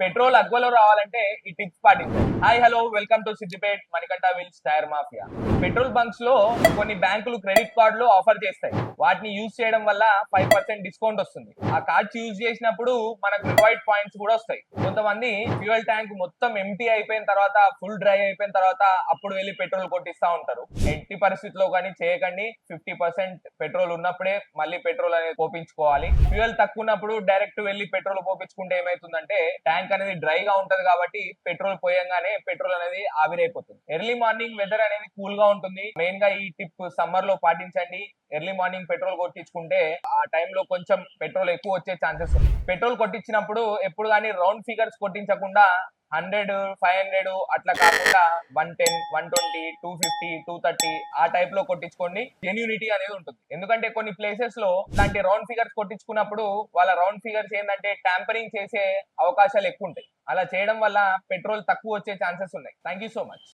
Petrol అగ్వలో రావాలంటే ఈ tips పాటించాలి hi hello welcome to Siddipet Manikanta wheels tyre mafia. Petrol బంక్స్లో కొన్ని బ్యాంకులు క్రెడిట్ కార్డులు ఆఫర్ చేస్తాయి. వాటిని యూజ్ చేయడం వల్ల ఫైవ్ పర్సెంట్ డిస్కౌంట్ వస్తుంది. ఆ కార్డ్స్ యూజ్ చేసినప్పుడు మనకు రివైడ్ పాయింట్స్ కూడా వస్తాయి. కొంతమంది ఫ్యూయల్ ట్యాంక్ మొత్తం ఎంటీ అయిపోయిన తర్వాత ఫుల్ డ్రై అయిపోయిన తర్వాత అప్పుడు వెళ్ళి పెట్రోల్ కొట్టిస్తా ఉంటారు. ఎట్టి పరిస్థితిలో కానీ చేయకండి. ఫిఫ్టీ పర్సెంట్ పెట్రోల్ ఉన్నప్పుడే మళ్ళీ పెట్రోల్ అనేది పోపించుకోవాలి ఫ్యూయల్ తక్కువ ఉన్నప్పుడు డైరెక్ట్ వెళ్ళి పెట్రోల్ పోపించుకుంటే ఏమైతుందంటే ట్యాంక్ అనేది డ్రై గా ఉంటది కాబట్టి పెట్రోల్ పోయంగానే పెట్రోల్ అనేది ఆవిరైపోతుంది. ఎర్లీ మార్నింగ్ వెదర్ అనేది కూల్గా ఉంటుంది. మెయిన్గా ఈ టిప్ సమ్మర్లో పాటించండి. ఎర్లీ మార్నింగ్ పెట్రోల్ కొట్టించుకుంటే ఆ టైంలో కొంచెం పెట్రోల్ ఎక్కువ వచ్చే ఛాన్సెస్ ఉంది పెట్రోల్ కొట్టించినప్పుడు ఎప్పుడు కానీ రౌండ్ ఫిగర్స్ కొట్టించకుండా హండ్రెడ్ ఫైవ్ హండ్రెడ్ అట్లా కాకుండా one ten one twenty two fifty two thirty ఆ టైప్లో కొట్టించుకోండి. జెన్యూనిటీ అనేది ఉంటుంది. ఎందుకంటే కొన్ని ప్లేసెస్లో ఇలాంటి రౌండ్ ఫిగర్స్ కొట్టించుకున్నప్పుడు వాళ్ళ రౌండ్ ఫిగర్స్ ఏంటంటే ట్యాంపరింగ్ చేసే అవకాశాలు ఎక్కువ ఉంటాయి అలా చేయడం వల్ల పెట్రోల్ తక్కువ వచ్చే ఛాన్సెస్ ఉన్నాయి. Thank you so much